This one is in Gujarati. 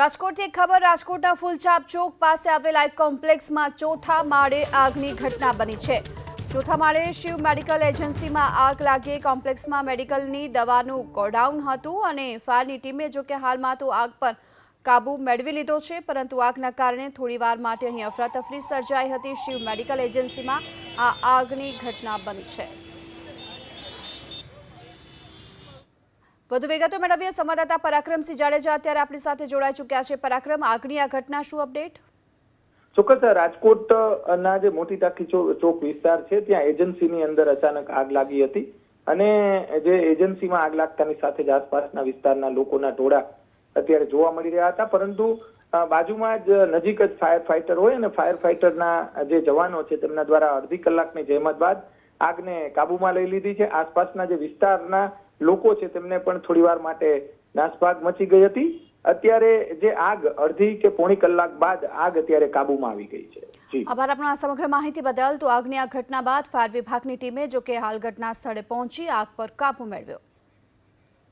રાજકોટથી એક ખબર, રાજકોટના ફૂલછાપ ચોક પાસે આવેલા એક કોમ્પ્લેક્સમાં ચોથા માળે આગની ઘટના બની છે. ચોથા માળે શિવ મેડિકલ એજન્સીમાં આગ લાગી. કોમ્પ્લેક્સમાં મેડિકલની દવાનું ગોડાઉન હતું અને ફાયરની ટીમે જોકે હાલમાં તો આગ પર કાબુ મેળવી લીધો છે, પરંતુ આગના કારણે થોડીવાર માટે અહીં અફરાતફરી સર્જાઈ હતી. શિવ મેડિકલ એજન્સીમાં આ આગની ઘટના બની છે. વધુ વિગતો મેળવીએ સંવાદદાતા પરાક્રમસિંહ જાડેજા અત્યારે આપણી સાથે જોડાઈ ચૂક્યા છે. પરાક્રમ, આગની આ ઘટના શું અપડેટ? ચોક્કસ રાજકોટ ના જે મોટી ટાંકી ચોક વિસ્તાર છે, ત્યાં એજન્સીની અંદર અચાનક આગ લાગી હતી અને જે એજન્સીમાં આગ લાગતાની સાથે જ આસપાસના વિસ્તારના લોકોના ટોળા અત્યારે જોવા મળી રહ્યા હતા. પરંતુ બાજુમાં જ નજીક જ ફાયર ફાઈટર હોય અને ફાયર ફાઈટરના જે જવાનો છે, તેમના દ્વારા અડધી કલાકની જહેમત બાદ આગને કાબુમાં લઈ લીધી છે. આસપાસના જે વિસ્તારના લોકો છે તેમને પણ થોડીવાર માટે નાસભાગ મચી ગઈ હતી. અત્યારે જે આગ, અડધી કે પોણી કલાક બાદ આગ અત્યારે કાબુમાં આવી ગઈ છે. આભાર આપનો આ સમગ્ર માહિતી બદલ. તો આગની આ ઘટના બાદ ફાયર વિભાગની ટીમે, જો કે હાલ ઘટના સ્થળે પહોંચી આગ પર કાબુ મેળવ્યો.